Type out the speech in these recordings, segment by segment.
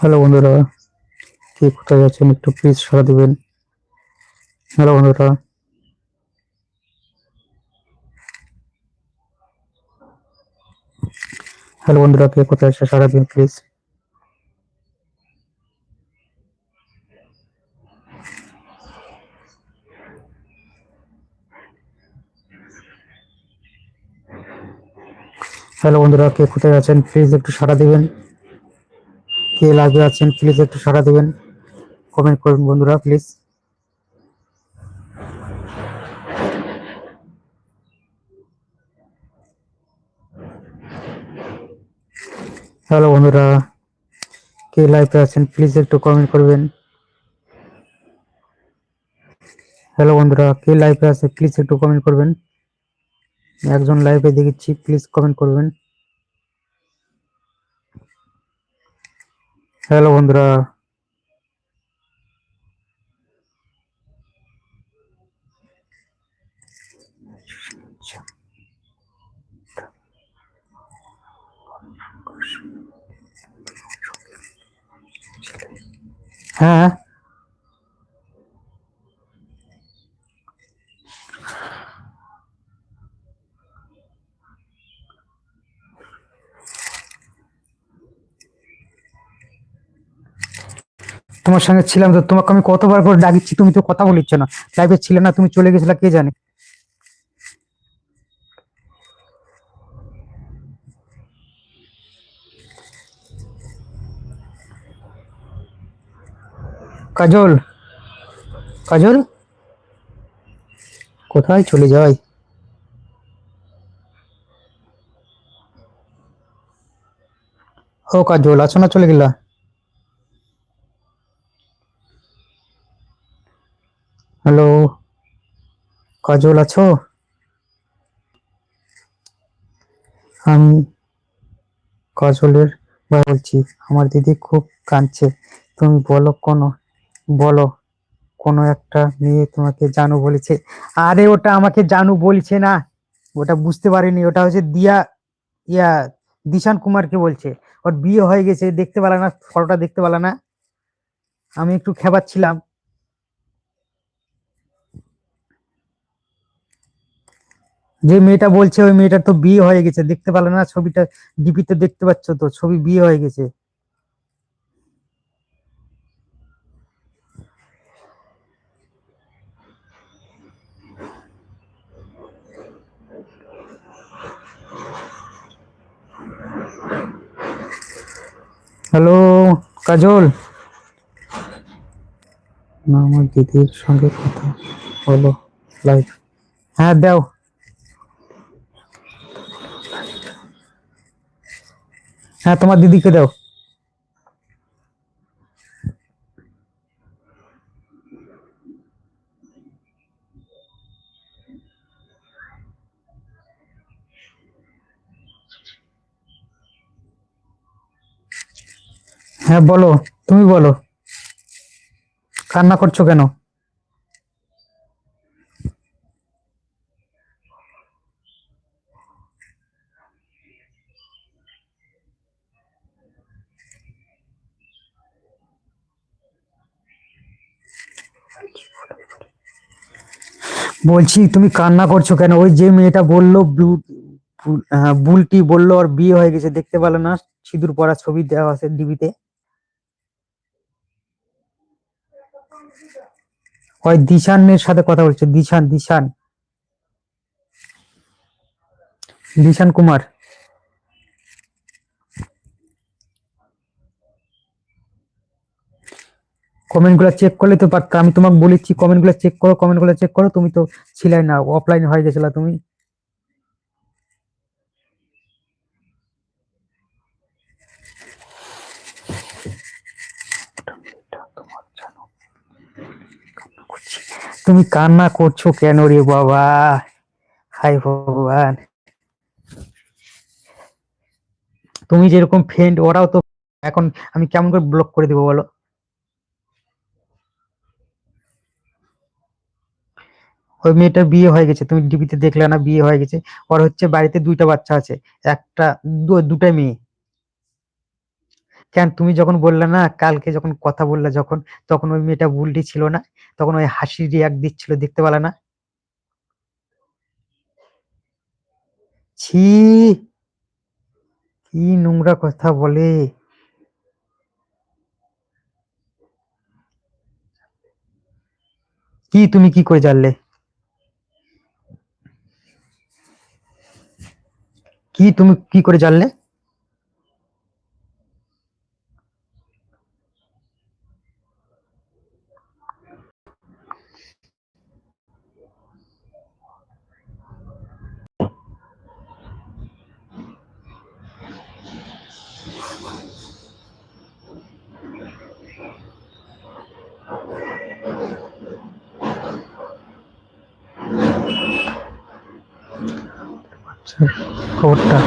Hello বন্ধুরা, কে কোথায় আছেন একটু প্লিজ সারা দিবেন। হ্যালো বন্ধুরা। হ্যালো বন্ধুরা, কে কোথায় আছে সাড়া দিন প্লিজ হ্যালো বন্ধুরা, কে কোথায় আছেন প্লিজ একটু সাড়া দিবেন। কে লাইভে আছেন প্লিজ একটু সাড়া দেবেন। কমেন্ট করুন বন্ধুরা প্লিজ হ্যালো বন্ধুরা, কে লাইভে আছেন প্লিজ একটু কমেন্ট করবেন। হ্যালো বন্ধুরা, কে লাইভে আছে প্লিজ একটু কমেন্ট করবেন। একজন লাইভে দেখেছি প্লিজ কমেন্ট করবেন। হ্যালো বন্ধুরা। হ্যাঁ। তোমার সঙ্গে ছিলাম তো তোমাকে আমি কতবার করে ডাকিচ্ছি, তুমি তো কথা বলিচ্ছ না। লাইভে ছিলে না, তুমি চলে গেছিলা, কে জানে? কাজল কাজল? কোথায় চলে যাই? ও কাজল, আছো না চলে গেলা? হ্যালো, কাজল আছো? আমি কাজলের বলছি, আমার দিদি খুব কাঁদছে। তুমি বলো কোনো বলো, কোনো একটা মেয়ে তোমাকে জানু বলেছে। আরে ওটা আমাকে জানু বলছে না, ওটা বুঝতে পারিনি, ওটা হচ্ছে দিয়া, ইয়া, দিশান কুমারকে বলছে। ওর বিয়ে হয়ে গেছে, দেখতে পেলা না ফটোটা দেখতে পেলা না। আমি একটু খেপাচ্ছিলাম। যে মেয়েটা বলছে ওই মেয়েটার তো বিয়ে হয়ে গেছে, দেখতে পেলে না ছবিটা, ডিপিতে দেখতে পাচ্ছ তো, ছবি বিয়ে হয়ে গেছে। হ্যালো, কাজল? না, আমার দিদির সঙ্গে কথা বলো লাইভ হ্যাঁ দাও। হ্যাঁ তোমার দিদিকে দাও। হ্যাঁ বলো তুমি বলো। কান্না করছ কেন? বলছি তুমি কান্না করছ কেন? ওই যে মেয়েটা বলল ব্লু- হ্যাঁ, বুলটি বলল আর বিয়ে হয়ে গেছে দেখতে পেল না। সিঁদুর পরা ছবি দেওয়া আছে ডিবিতে ওই দিশানের সাথে কথা বলছে দিশান দিশান। দিশান কুমার। কমেন্টগুলা চেক করলে তো পারতো আমি তোমাকে বলেছি কমেন্টগুলা চেক করো কমেন্টগুলা চেক করো, তুমি তো ছিলে না অফলাইন হয়ে গেছিলা তুমি। তুমি কান্না করছ কেন রে বাবা? হাই ভগবান। তুমি যেরকম ফ্রেন্ড ওরাও তো এখন আমি কেমন করে ব্লক করে দেবো বলো? ওই মেয়েটার বিয়ে হয়ে গেছে। তুমি ডিবিতে দেখলে না, বিয়ে হয়ে গেছে। ওর হচ্ছে বাড়িতে দুইটা বাচ্চা আছে। একটা দুটা মেয়ে। কেন? তুমি যখন বললে না, কালকে যখন কথা বললে যখন, তখন ওই মেয়েটা বুলটি ছিল না? তখন ওই হাসি রিয়াক্ট দিচ্ছিল, দেখতে পেলে না? ছি! কি নোংরা কথা বলে। কি, তুমি কি করে জানলে? কি তুমি কি করে জানলে? আচ্ছা, খবরটা।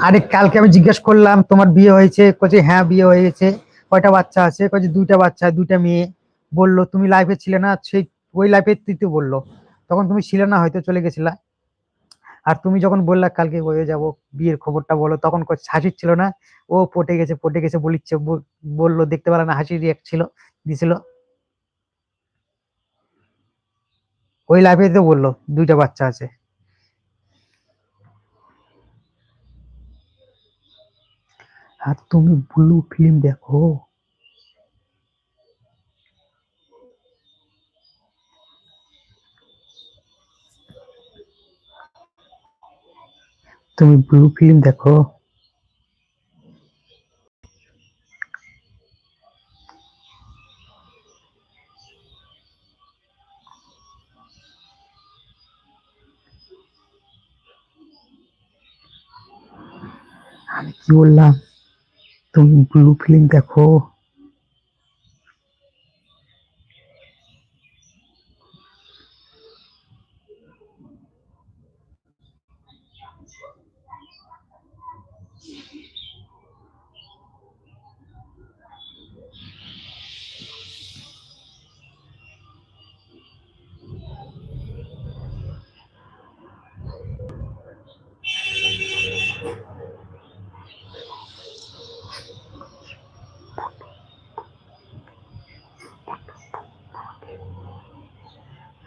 আরে, কালকে আমি জিজ্ঞেস করলাম, তোমার বিয়ে হয়েছে? কছে হ্যাঁ বিয়ে হয়েছে। কয়টা বাচ্চা আছে? কছে দুইটা বাচ্চা, দুইটা মেয়ে। বলল, তুমি লাইফে ছিলে না? সেই, ওই লাইফে তুই বলল। তখন তুমি ছিলে না, হয়তো চলে গেছিলা। আর তুমি যখন বললা, কালকে হয়ে যাব, বিয়ের খবরটা বলো, তখন হাসির ছিল না? ও পটে গেছে পটে গেছে, বলিচ্ছে বল- বলল, দেখতে পেলা না। হাসি রিয়াক্ট ছিল, দিছিল। ওই লাইফে তো বলল, দুইটা বাচ্চা আছে। আর তুমি ব্লু ফিল্ম দেখো। তুমি ব্লু ফিল্ম দেখো। আমি কি বললাম? তুমি ব্লু ফিল্ম দেখো।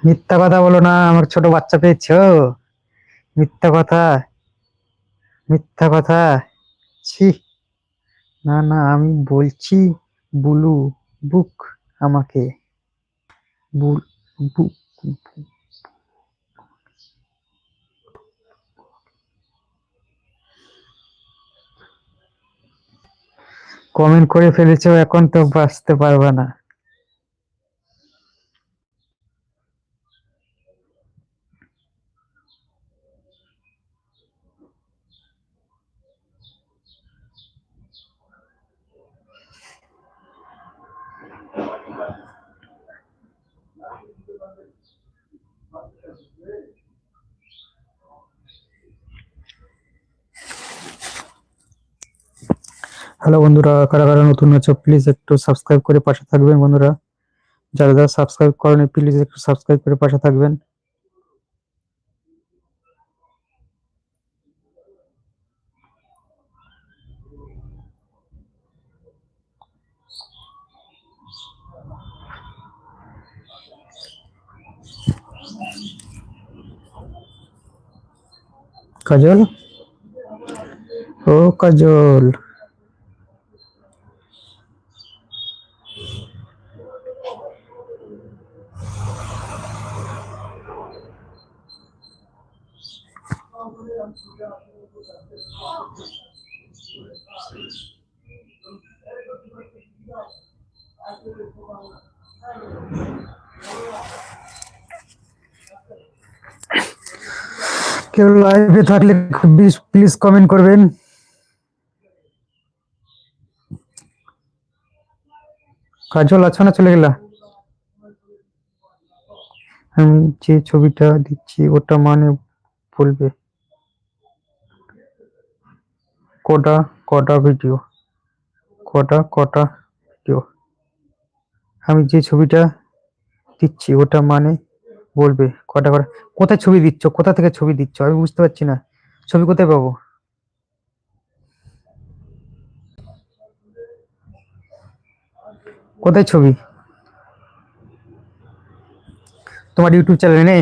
মিথ্যা কথা বলো না, আমার ছোট বাচ্চা পেয়েছ। মিথ্যা কথা মিথ্যা কথা। ছি। না না, আমি বলছি, বুলু, বুক আমাকে। বুল কমেন্ট করে ফেলেছো, এখন তো বাঁচতে পারবে না। হ্যালো বন্ধুরা, কারা কারা নতুন আছো প্লিজ একটু সাবস্ক্রাইব করে পাশে থাকবেন বন্ধুরা। যারা যারা সাবস্ক্রাইব করেনি প্লিজ একটু সাবস্ক্রাইব করে পাশে থাকবেন। কাজল? ও কাজল। কেউ লাইভে থাকলে প্লিজ কমেন্ট করবেন। কাজল, আছো না চলে গেলা? আমি যে ছবিটা দিচ্ছি, ওটা মানে বলবে। কটা কটা ভিডিও কটা কটা ভিডিও আমি যে ছবিটা দিচ্ছি, ওটা মানে বলবে কটা কটা, কোথায় ছবি দিচ্ছ? কোথা থেকে ছবি দিচ্ছ? আমি বুঝতে পারছি না। ছবি কোথায় পাবো? কোথায় ছবি? তোমার ইউটিউব চ্যানেলে নেই?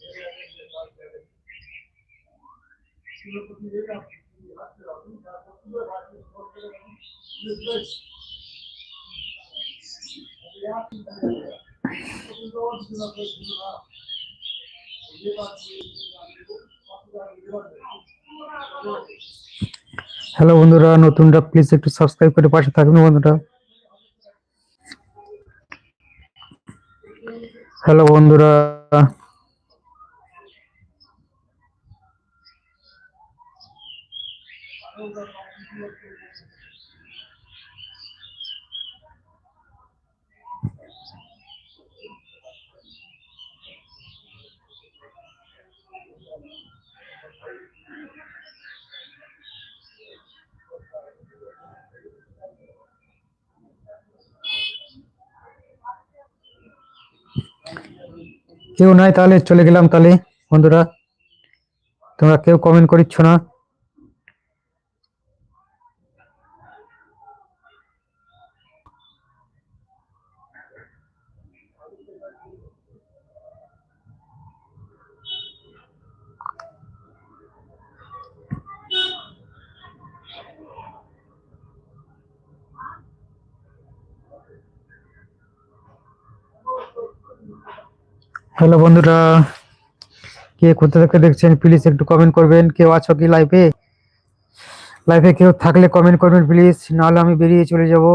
হ্যালো বন্ধুরা নতুনরা প্লিজ একটু সাবস্ক্রাইব করে পাশে থাকবেন বন্ধুরা। হ্যালো বন্ধুরা। কেউ নাই তাহলে চলে গেলাম তাহলে। বন্ধুরা তোমরা কেউ কমেন্ট করিচ্ছ না। হ্যালো বন্ধুরা, কে কোথা থেকে দেখছেন প্লিজ একটু কমেন্ট করবেন। কেউ আছো কি লাইভে লাইভে কেউ থাকলে কমেন্ট করবেন প্লিজ নাহলে আমি বেরিয়ে চলে যাব।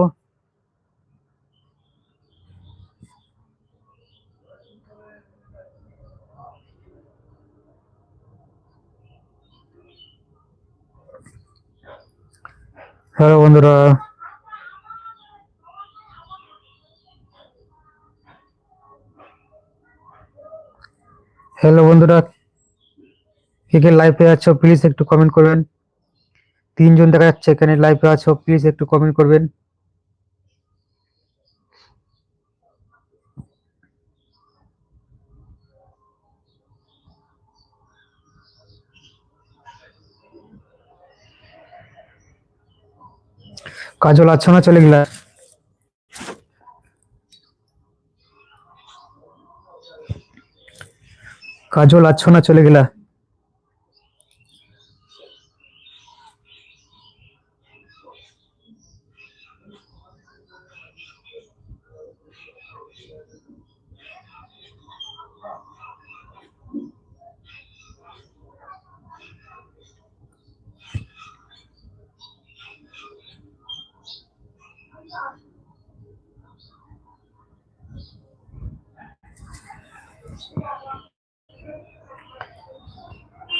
হ্যালো বন্ধুরা হ্যালো বন্ধুরা। কে কে লাইভে আছো প্লিজ একটু কমেন্ট করবেন। তিনজন দেখা যাচ্ছে এখানে লাইভে আছো প্লিজ একটু কমেন্ট করবেন। কাজল, আছো না? চলে গেলা কাজল আছো না চলে গেলা।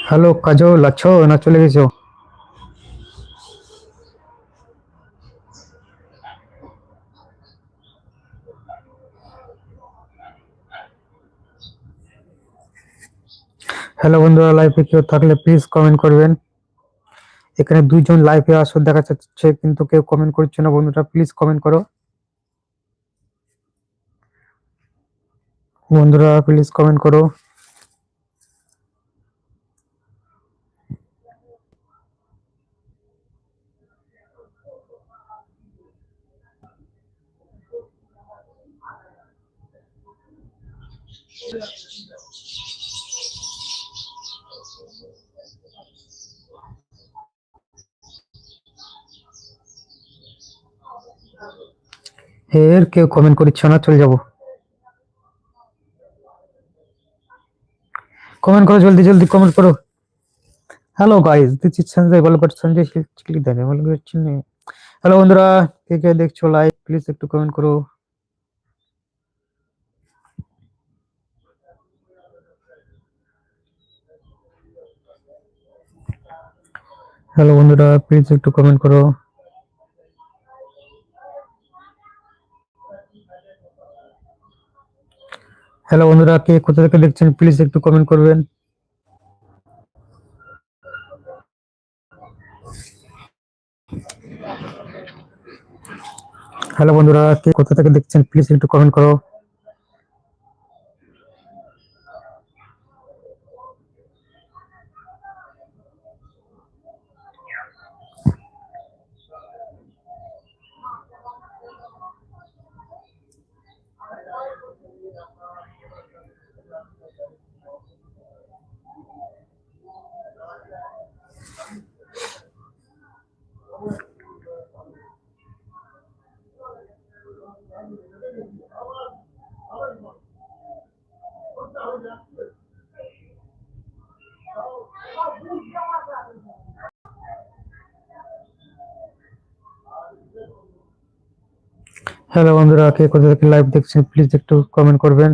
হ্যালো, কাজল, আছো? না চলে গেছো? হ্যালো বন্ধুরা লাইভে কেউ থাকলে প্লিজ কমেন্ট করবেন। এখানে দুইজন লাইভে আসর দেখা যাচ্ছে, কিন্তু কেউ কমেন্ট করছে না। বন্ধুরা প্লিজ কমেন্ট করো। বন্ধুরা প্লিজ কমেন্ট করো। এর কেউ কমেন্ট করছে না, চলে যাব। কমেন্ট করো, জলদি জলদি কমেন্ট করো। Hello guys this is Sanjay বলবট Sanjay click দেন হ্যালো বন্ধুরা, কে কে দেখছ লাইভ প্লিজ একটু কমেন্ট করো। হ্যালো বন্ধুরা প্লিজ একটু কমেন্ট করো। হ্যালো বন্ধুরা, কে কোথা থেকে দেখছেন প্লিজ একটু কমেন্ট করবেন। হ্যালো বন্ধুরা, কে কোথা থেকে দেখছেন প্লিজ একটু কমেন্ট করো। হ্যালো বন্ধুরা কে কোথা থেকে লাইভ দেখছেন প্লিজ একটু কমেন্ট করবেন।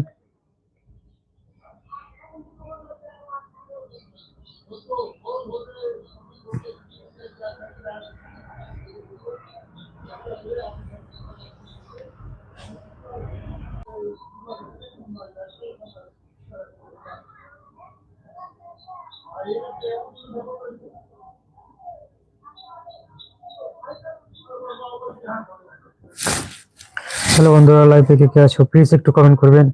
হ্যালো বন্ধুরা লাইভে কে কে আছো প্লিজ একটু কমেন্ট করবেন।